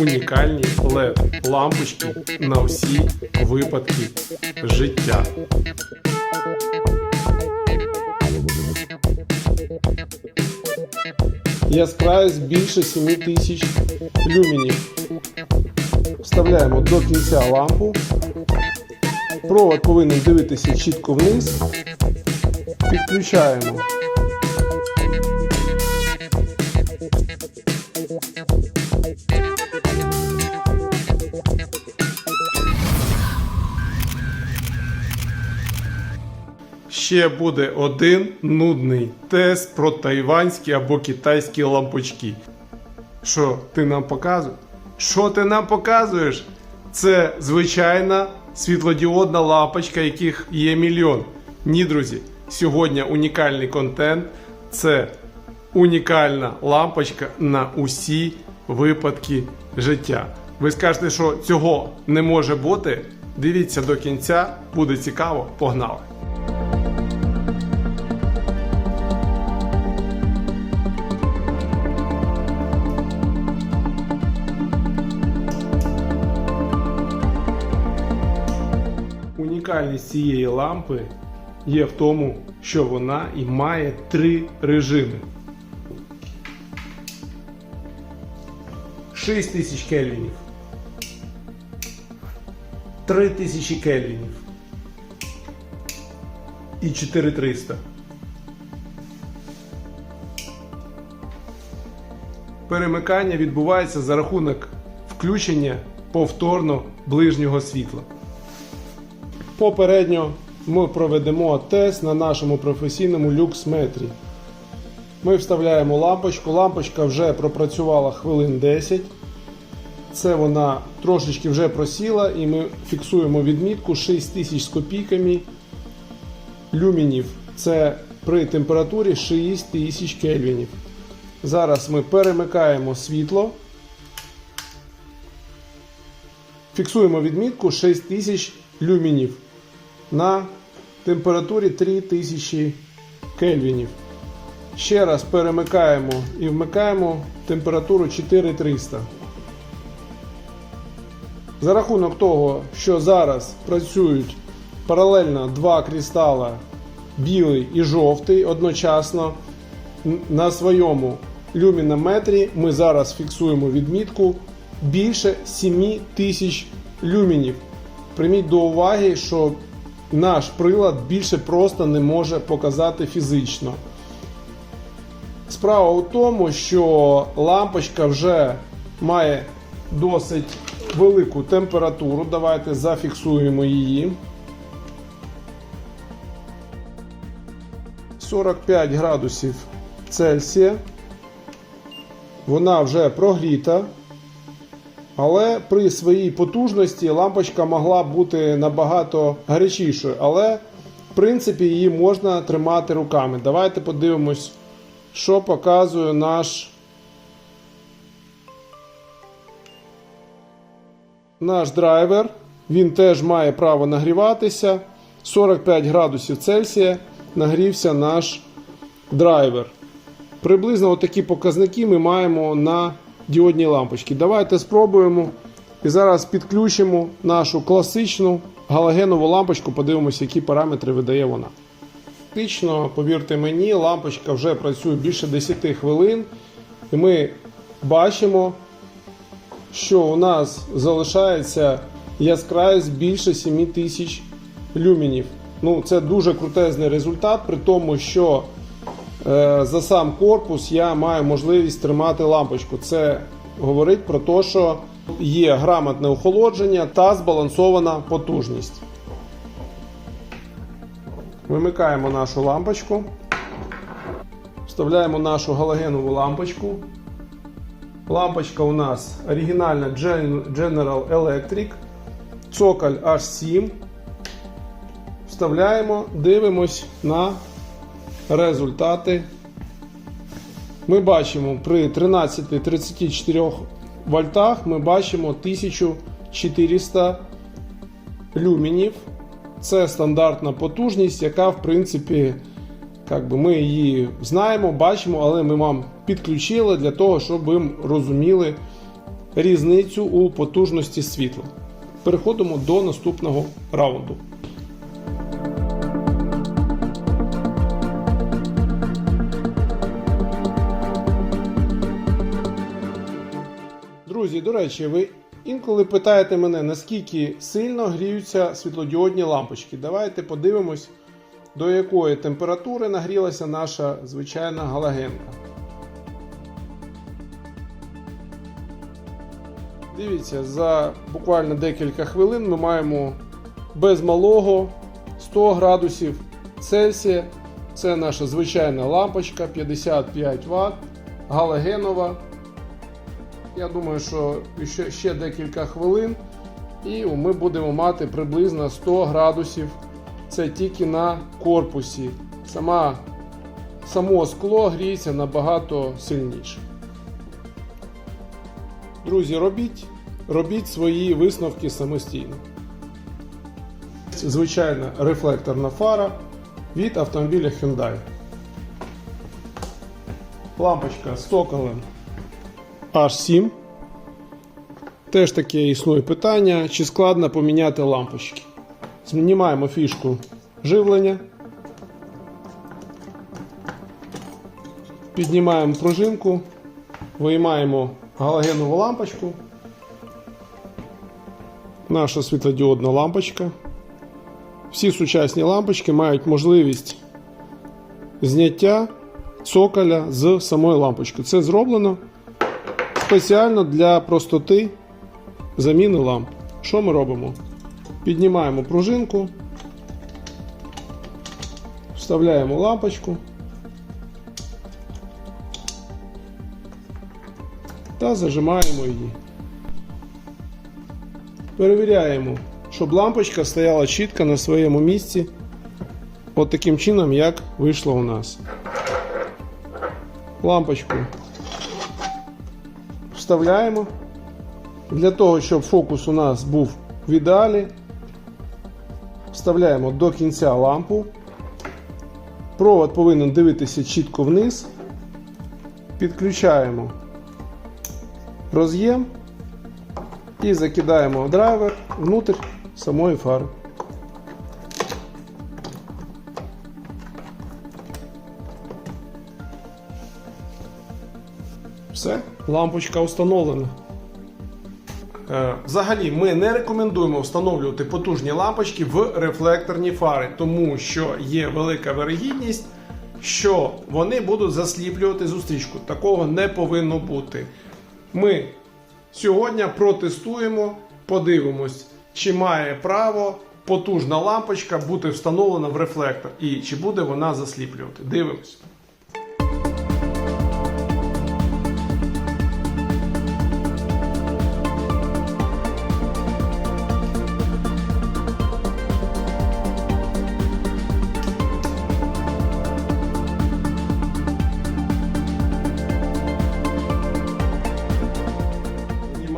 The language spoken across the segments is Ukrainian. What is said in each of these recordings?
унікальні LED лампочки на всі випадки життя. Яскравість більше 7000 люмінів. Вставляємо до кінця лампу. Провод повинен дивитися чітко вниз. Підключаємо. Ще буде один нудний тест про тайванські або китайські лампочки. Що ти нам показуєш? Що ти нам показуєш? Це звичайна світлодіодна лампочка, яких є мільйон. Ні, друзі, сьогодні унікальний контент. Це унікальна лампочка на усі випадки життя. Ви скажете, що цього не може бути? Дивіться до кінця, буде цікаво, погнали! Унікальність цієї лампи є в тому, що вона і має три режими. 6000 кельвінів. 3000 кельвінів. І 4300. Перемикання відбувається за рахунок включення повторно ближнього світла. Попередньо ми проведемо тест на нашому професійному люкс-метрі. Ми вставляємо лампочку. Лампочка вже пропрацювала хвилин 10. Це вона трошечки вже просіла і ми фіксуємо відмітку 6000 з копійками люмінів. Це при температурі 6000 кельвінів. Зараз ми перемикаємо світло. Фіксуємо відмітку 6000 люмінів на температурі 3000 кельвінів. Ще раз перемикаємо і вмикаємо температуру 4300. За рахунок того, що зараз працюють паралельно два кристала білий і жовтий одночасно, на своєму люмінометрі ми зараз фіксуємо відмітку більше 7000 люмінів. Прийміть до уваги, що наш прилад більше просто не може показати фізично. Справа у тому, що лампочка вже має досить велику температуру. Давайте зафіксуємо її. 45 градусів Цельсія. Вона вже прогріта. Але при своїй потужності лампочка могла бути набагато гарячішою. Але, в принципі, її можна тримати руками. Давайте подивимось, що показує наш наш драйвер. Він теж має право нагріватися. 45 градусів Цельсія нагрівся наш драйвер. Приблизно такі показники ми маємо на діодні лампочки. Давайте спробуємо. І зараз підключимо нашу класичну галогенову лампочку, подивимося, які параметри видає вона. Фактично, повірте мені, лампочка вже працює більше 10 хвилин. І ми бачимо, що у нас залишається яскравість більше 7000 люмінів. Ну, Це дуже крутезний результат, при тому, що за сам корпус я маю можливість тримати лампочку. Це говорить про те, що є грамотне охолодження та збалансована потужність. Вимикаємо нашу лампочку. Вставляємо нашу галогенову лампочку. Лампочка у нас оригінальна General Electric. Цоколь H7. Вставляємо, дивимось на результати. Ми бачимо при 13-34 вольтах ми бачимо 1400 люмінів. Це стандартна потужність, яка, в принципі, як би ми її знаємо, бачимо, але ми вам підключили для того, щоб ви розуміли, різницю у потужності світла. Переходимо до наступного раунду. Друзі, до речі, ви інколи питаєте мене, наскільки сильно гріються світлодіодні лампочки. Давайте подивимось, до якої температури нагрілася наша звичайна галогенка. Дивіться, за буквально декілька хвилин ми маємо без малого 100 градусів Цельсія. Це наша звичайна лампочка 55 Вт, галогенова. Я думаю, що ще, ще декілька хвилин, і ми будемо мати приблизно 100 градусів. Це тільки на корпусі. Сама, само скло гріється набагато сильніше. Друзі, робіть, робіть свої висновки самостійно. Звичайна рефлекторна фара від автомобіля Hyundai. Лампочка з соколем H7. Теж таке існує питання, чи складно поміняти лампочки. Знімаємо фішку живлення. Піднімаємо пружинку, виймаємо галогенову лампочку. Наша світлодіодна лампочка. Всі сучасні лампочки мають можливість зняття цоколя з самої лампочки. Це зроблено спеціально для простоти заміни ламп. Що ми робимо? Піднімаємо пружинку, вставляємо лампочку та зажимаємо її. Перевіряємо, щоб лампочка стояла чітко на своєму місці, от таким чином, як вийшло у нас. Лампочку вставляємо. Для того, щоб фокус у нас був в ідеалі, вставляємо до кінця лампу. Провод повинен дивитися чітко вниз. Підключаємо роз'єм і закидаємо драйвер внутрь самої фари. Все, лампочка встановлена. Е, Взагалі, ми не рекомендуємо встановлювати потужні лампочки в рефлекторні фари, тому що є велика вирогідність, що вони будуть засліплювати зустрічку. Такого не повинно бути. Ми сьогодні протестуємо, подивимось, чи має право потужна лампочка бути встановлена в рефлектор і чи буде вона засліплювати. Дивимось.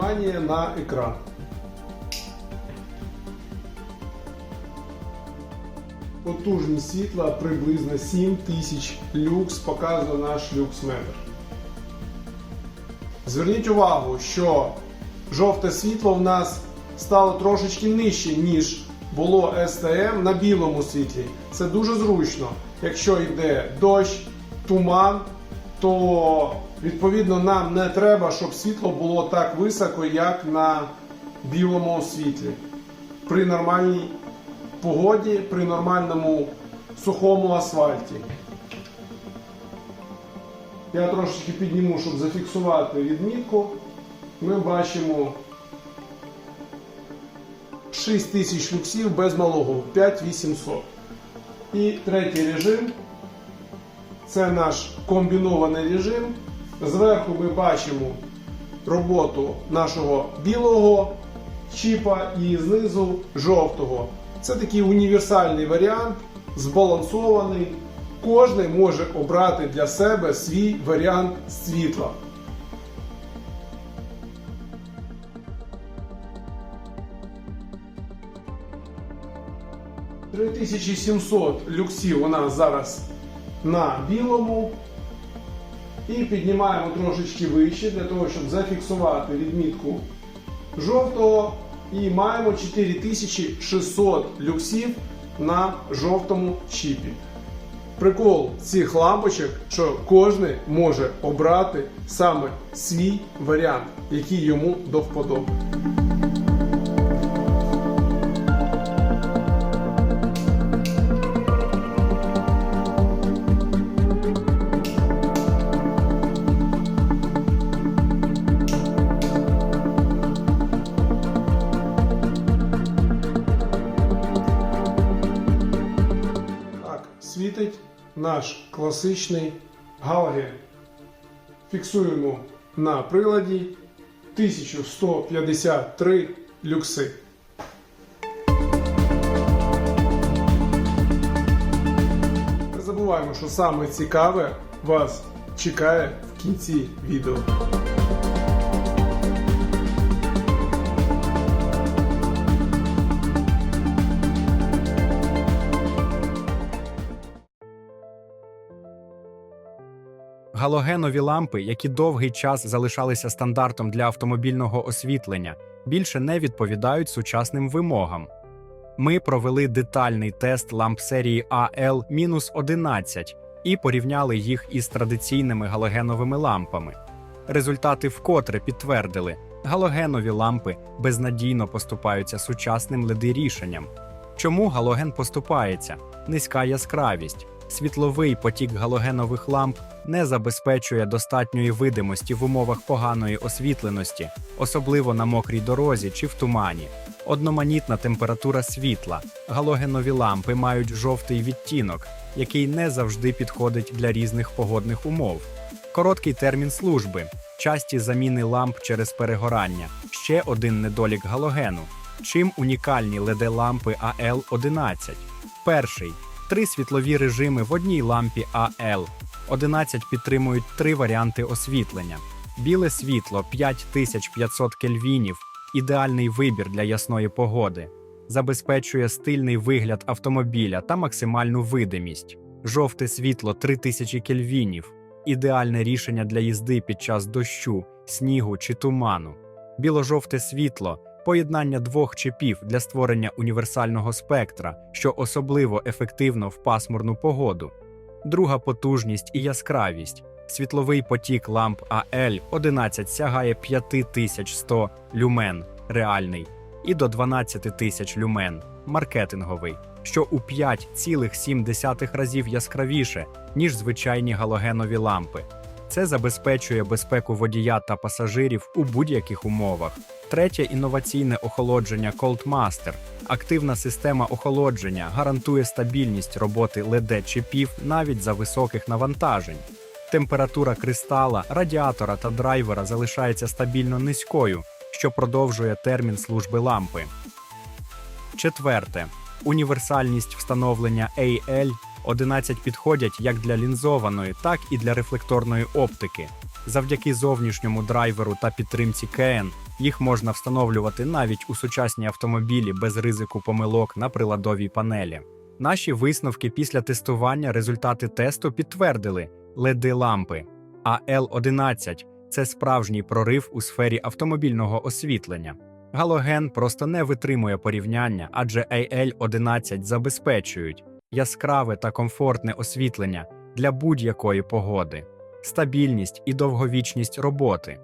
Внимание на экран. Потужність світла приблизно 7000 люкс, показує наш люксметр. Зверніть увагу, що жовте світло в нас стало трошечки нижче, ніж було STM на білому світлі. Це дуже зручно. Якщо йде дощ, туман, то відповідно нам не треба, щоб світло було так високо, як на білому світлі. При нормальній погоді, при нормальному сухому асфальті. Я трошечки підніму, щоб зафіксувати відмітку. Ми бачимо 6000 люксів без малого 5800. І третій режим це наш комбінований режим. Зверху ми бачимо роботу нашого білого чіпа і знизу жовтого. Це такий універсальний варіант, збалансований. Кожний може обрати для себе свій варіант світла. – 3700 люксів у нас зараз на білому. І піднімаємо трошечки вище для того, щоб зафіксувати відмітку жовтого. І маємо 4600 люксів на жовтому чіпі. Прикол цих лампочок, що кожен може обрати саме свій варіант, який йому до вподоби. Наш класичний галоген. Фіксуємо на приладі 1153 люкси. Не забуваємо, що саме цікаве вас чекає в кінці відео. Галогенові лампи, які довгий час залишалися стандартом для автомобільного освітлення, більше не відповідають сучасним вимогам. Ми провели детальний тест ламп серії AL-11 і порівняли їх із традиційними галогеновими лампами. Результати вкотре підтвердили, галогенові лампи безнадійно поступаються сучасним led рішенням. Чому галоген поступається? Низька яскравість. Світловий потік галогенових ламп не забезпечує достатньої видимості в умовах поганої освітленості, особливо на мокрій дорозі чи в тумані. Одноманітна температура світла. Галогенові лампи мають жовтий відтінок, який не завжди підходить для різних погодних умов. Короткий термін служби, часті заміни ламп через перегорання, ще один недолік галогену. Чим унікальні led лампи AL11? Перший три світлові режими в одній лампі AL. 11 підтримують три варіанти освітлення: біле світло 5500 кельвінів, ідеальний вибір для ясної погоди, забезпечує стильний вигляд автомобіля та максимальну видимість. Жовте світло 3000 кельвінів, ідеальне рішення для їзди під час дощу, снігу чи туману. Біло-жовте світло поєднання двох чіпів для створення універсального спектра, що особливо ефективно в пасмурну погоду. Друга потужність і яскравість. Світловий потік ламп AL11 сягає 5100 люмен реальний і до 12 тисяч люмен маркетинговий, що у 5,7 разів яскравіше, ніж звичайні галогенові лампи. Це забезпечує безпеку водія та пасажирів у будь-яких умовах. Третє інноваційне охолодження Cold Master. Активна система охолодження гарантує стабільність роботи led чіпів навіть за високих навантажень. Температура кристала, радіатора та драйвера залишається стабільно низькою, що продовжує термін служби лампи. Четверте. Універсальність встановлення AL 11 підходять як для лінзованої, так і для рефлекторної оптики. Завдяки зовнішньому драйверу та підтримці КН їх можна встановлювати навіть у сучасні автомобілі без ризику помилок на приладовій панелі. Наші висновки після тестування результати тесту підтвердили led лампи. А L11 це справжній прорив у сфері автомобільного освітлення. Галоген просто не витримує порівняння, адже AL11 забезпечують яскраве та комфортне освітлення для будь-якої погоди, стабільність і довговічність роботи,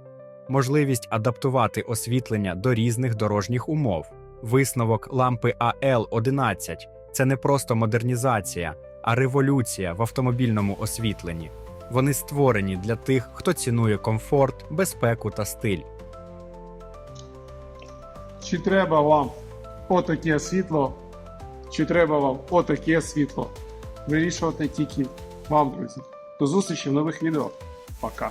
можливість адаптувати освітлення до різних дорожніх умов. Висновок лампи AL11 це не просто модернізація, а революція в автомобільному освітленні. Вони створені для тих, хто цінує комфорт, безпеку та стиль. Чи треба вам отаке світло, чи треба вам отаке світло? Вирішувати тільки вам, друзі. До зустрічі в нових відео. Пока.